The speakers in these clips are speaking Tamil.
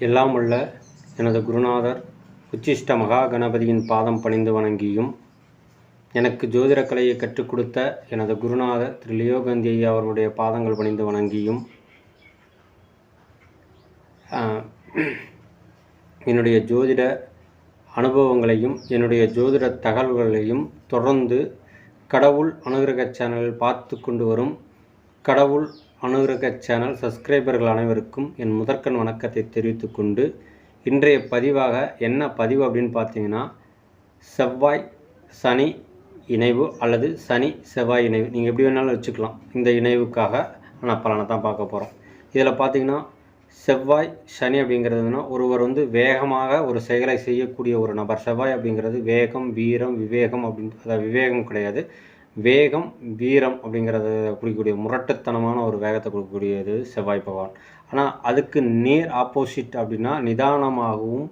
எல்லாம் உள்ள எனது குருநாதர் உச்சிஷ்ட மகா கணபதியின் பாதம் பணிந்து வணங்கியும் எனக்கு ஜோதிட கலையை கற்றுக் கொடுத்த எனது குருநாதர் திரு லியோகந்தி ஐயா அவர்களுடைய பாதங்கள் பணிந்து வணங்கியும் என்னுடைய ஜோதிட அனுபவங்களையும் என்னுடைய ஜோதிட தகவல்களையும் தொடர்ந்து கடவுள் அனுகிரக சேனலில் பார்த்து கொண்டு வரும் கடவுள் அனுகிரக சேனல் சப்ஸ்கிரைபர்கள் அனைவருக்கும் என் முதற்கண் வணக்கத்தை தெரிவித்துக் கொண்டு இன்றைய பதிவாக என்ன பதிவு அப்படின்னு பார்த்தீங்கன்னா செவ்வாய் சனி இணைவு அல்லது சனி செவ்வாய் இணைவு. நீங்கள் எப்படி வேணாலும் வச்சுக்கலாம். இந்த இணைவுக்காக நான் பலனை தான் பார்க்க போகிறோம் இதில் பார்த்தீங்கன்னா செவ்வாய் சனி அப்படிங்கிறதுனா ஒருவர் வந்து வேகமாக ஒரு செயலை செய்யக்கூடிய ஒரு நபர். செவ்வாய் அப்படிங்கிறது வேகம் வீரம் விவேகம் அப்படின்னு அதாவது விவேகம் கிடையாது. வேகம் வீரம் அப்படிங்கிறத குறிக்கக்கூடிய முரட்டுத்தனமான ஒரு வேகத்தை கொடுக்கக்கூடியது செவ்வாய் பகவான். ஆனால் அதுக்கு நேர் ஆப்போசிட் அப்படின்னா நிதானமாகவும்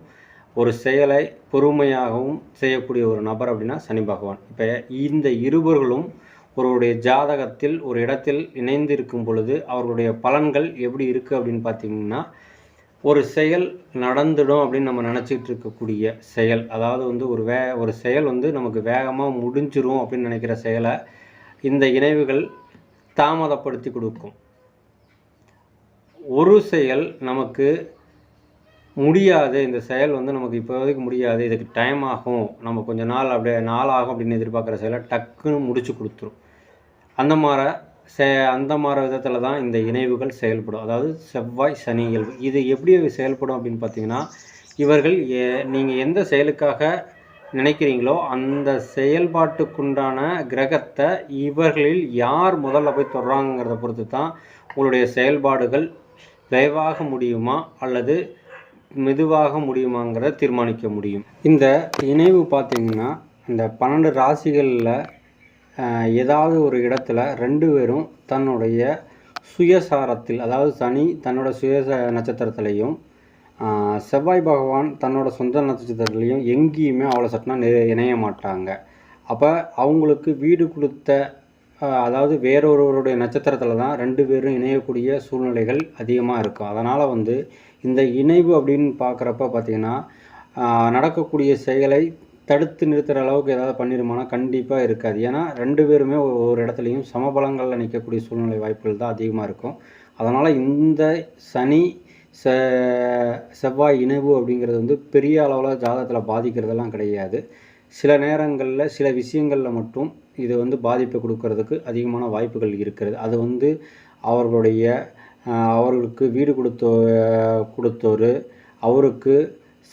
ஒரு செயலை பொறுமையாகவும் செய்யக்கூடிய ஒரு நபர் அப்படின்னா சனி பகவான். இப்போ இந்த இருவர்களும் ஒருவருடைய ஜாதகத்தில் ஒரு இடத்தில் இணைந்து இருக்கும் பொழுது அவர்களுடைய பலன்கள் எப்படி இருக்குது அப்படின்னு பார்த்தீங்கன்னா ஒரு செயல் நடந்துடும் அப்படின்னு நம்ம நினச்சிக்கிட்டு இருக்கக்கூடிய செயல். அதாவது வந்து ஒரு வே ஒரு செயல் வந்து நமக்கு வேகமாக முடிஞ்சிரும் அப்படின்னு நினைக்கிற செயலை இந்த இணைவுகள் தாமதப்படுத்தி கொடுக்கும். ஒரு செயல் நமக்கு முடியாது. இந்த செயல் வந்து நமக்கு இப்போதைக்கு முடியாது. இதுக்கு டைம் ஆகும். நம்ம கொஞ்சம் நாள் அப்படியே நாள் ஆகும் அப்படின்னு எதிர்பார்க்குற செயலை டக்குன்னு முடிச்சு கொடுத்துரும். அந்த மாதிரி செ அந்த மாதிரி விதத்தில் தான் இந்த இணைவுகள் செயல்படும். அதாவது செவ்வாய் சனி இயல்பு. இது எப்படி செயல்படும் அப்படின்னு பார்த்தீங்கன்னா இவர்கள் எ நீங்கள் எந்த செயலுக்காக நினைக்கிறீங்களோ அந்த செயல்பாட்டுக்குண்டான கிரகத்தை இவர்களில் யார் முதல்ல போய் தொடுறாங்கிறத பொறுத்து தான் உங்களுடைய செயல்பாடுகள் விரைவாக முடியுமா அல்லது மெதுவாக முடியுமாங்கிறத தீர்மானிக்க முடியும். இந்த இணைவு பார்த்தீங்கன்னா இந்த பன்னெண்டு ராசிகளில் ஏதாவது ஒரு இடத்துல ரெண்டு பேரும் தன்னுடைய சுயசாரத்தில் அதாவது சனி தன்னோட சுய நட்சத்திரத்திலையும் செவ்வாய் பகவான் தன்னோட சொந்த நட்சத்திரத்துலேயும் எங்கேயுமே அவ்வளோ சட்டினா இணைய மாட்டாங்க. அப்போ அவங்களுக்கு வீடு கொடுத்த அதாவது வேறொருவருடைய நட்சத்திரத்தில் தான் ரெண்டு பேரும் இணையக்கூடிய சூழ்நிலைகள் அதிகமாக இருக்கும். அதனால் வந்து இந்த இணைவு அப்படின்னு பார்க்குறப்ப பார்த்தீங்கன்னா நடக்கக்கூடிய செயலை தடுத்து நிறுத்துகிற அளவுக்கு ஏதாவது பண்ணிடுமானா கண்டிப்பாக இருக்காது. ஏன்னா ரெண்டு பேருமே ஒரு இடத்துலையும் சமபலங்களில் நிற்கக்கூடிய சூழ்நிலை வாய்ப்புகள் தான் அதிகமாக இருக்கும். அதனால் இந்த சனி செ செவ்வாய் இணைவு அப்படிங்கிறது வந்து பெரிய அளவில் ஜாதகத்தில் பாதிக்கிறதெல்லாம் கிடையாது. சில நேரங்களில் சில விஷயங்களில் மட்டும் இது வந்து பாதிப்பை கொடுக்கறதுக்கு அதிகமான வாய்ப்புகள் இருக்கிறது. அது வந்து அவர்களுடைய அவர்களுக்கு வீடு கொடுத்தோ கொடுத்தோர் அவருக்கு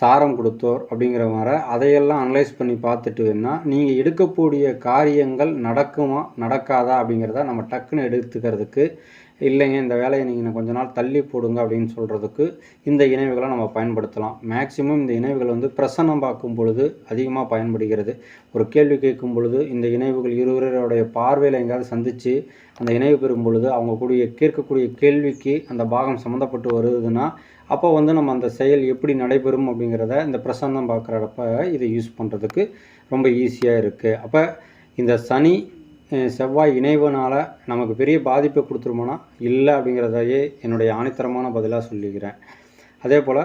சாரம் கொடுத்தோர் அப்படிங்கிற மாதிரி அதையெல்லாம் அனலைஸ் பண்ணி பார்த்துட்டு வேணால் நீங்கள் எடுக்கக்கூடிய காரியங்கள் நடக்குமா நடக்காதா அப்படிங்கிறத நம்ம டக்குன்னு எடுத்துக்கிறதுக்கு இல்லைங்க இந்த வேலையை நீங்கள் கொஞ்ச நாள் தள்ளி போடுங்க அப்படின்னு சொல்கிறதுக்கு இந்த இணைவுகளை நம்ம பயன்படுத்தலாம். மேக்சிமம் இந்த இணைவுகள் வந்து பிரசன்னம் பார்க்கும் பொழுது அதிகமாக பயன்படுகிறது. ஒரு கேள்வி கேட்கும் பொழுது இந்த இணைவுகள் இருவருடைய பார்வையில் எங்கேயாவது சந்தித்து அந்த இணைவு பெறும் பொழுது அவங்க கூடிய கேட்கக்கூடிய கேள்விக்கு அந்த பாகம் சம்மந்தப்பட்டு வருதுன்னா அப்போ வந்து நம்ம அந்த செயல் எப்படி நடைபெறும் அப்படிங்கிறத இந்த பிரசன்னம் பார்க்குறப்ப இதை யூஸ் பண்ணுறதுக்கு ரொம்ப ஈஸியாக இருக்குது அப்போ இந்த சனி செவ்வாய் இணைவுனால் நமக்கு பெரிய பாதிப்பை கொடுத்துருமோனா? இல்லை அப்படிங்கிறதையே என்னுடைய ஆணித்தரமான பதிலாக சொல்லிக்கிறேன். அதே போல்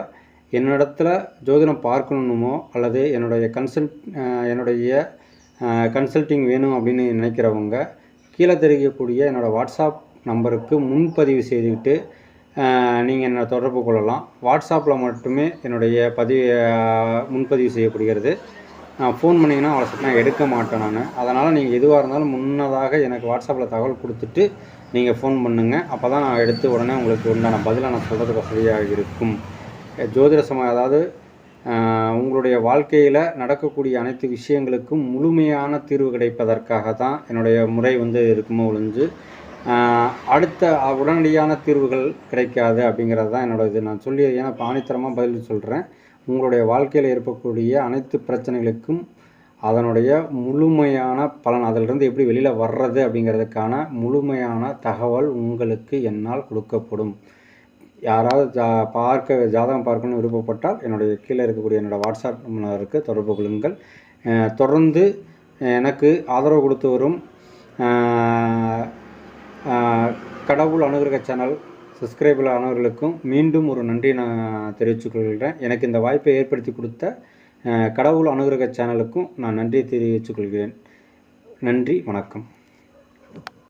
என்னிடத்துல ஜோதிடம் பார்க்கணுமோ அல்லது என்னுடைய கன்சல்ட் என்னுடைய கன்சல்ட்டிங் வேணும் அப்படின்னு நினைக்கிறவங்க கீழே தெரிவிக்கக்கூடிய என்னோடய வாட்ஸ்அப் நம்பருக்கு முன்பதிவு செய்துக்கிட்டு நீங்கள் என்னை தொடர்பு கொள்ளலாம். வாட்ஸ்அப்பில் மட்டுமே என்னுடைய பதிவு முன்பதிவு செய்யப்படுகிறது. ஃபோன் பண்ணிங்கன்னா அவ்வளோ நான் எடுக்க மாட்டேன் நான். அதனால் நீங்கள் எதுவாக இருந்தாலும் முன்னதாக எனக்கு வாட்ஸ்அப்பில் தகவல் கொடுத்துட்டு நீங்கள் ஃபோன் பண்ணுங்கள் அப்போ தான் நான் எடுத்து உடனே உங்களுக்கு உண்டான பதிலை நான் சொல்கிறதுக்கு வசதியாக இருக்கும். ஜோதிட சமயம் அதாவது உங்களுடைய வாழ்க்கையில் நடக்கக்கூடிய அனைத்து விஷயங்களுக்கும் முழுமையான தீர்வு கிடைப்பதற்காக தான் என்னுடைய முறை வந்து இருக்குமோ ஒழிஞ்சு அடுத்த உடனடியான தீர்வுகள் கிடைக்காது அப்படிங்கிறது தான் என்னோட இது. நான் சொல்லி ஏன்னா பாணித்தரமாக பதில் சொல்கிறேன் உங்களுடைய வாழ்க்கையில் இருக்கக்கூடிய அனைத்து பிரச்சனைகளுக்கும் அதனுடைய முழுமையான பலன் அதிலிருந்து எப்படி வெளியில் வர்றது அப்படிங்கிறதுக்கான முழுமையான தகவல் உங்களுக்கு என்னால் கொடுக்கப்படும். யாராவது ஜா பார்க்க ஜாதகம் பார்க்கணும்னு விருப்பப்பட்டால் என்னுடைய கீழே இருக்கக்கூடிய என்னோடய வாட்ஸ்அப் நம்பருக்கு தொடர்பு கொள்ளுங்கள். தொடர்ந்து எனக்கு ஆதரவு கொடுத்து வரும். கடவுள் அனுகிரக சேனல் சப்ஸ்கிரைபர் ஆனவர்களுக்கும் மீண்டும் ஒரு நன்றி நான் தெரிவித்துக்கொள்கிறேன் எனக்கு இந்த வாய்ப்பை ஏற்படுத்தி கொடுத்த கடவுள் அனுகிரக சேனலுக்கும் நான் நன்றி தெரிவித்துக்கொள்கிறேன் நன்றி வணக்கம்.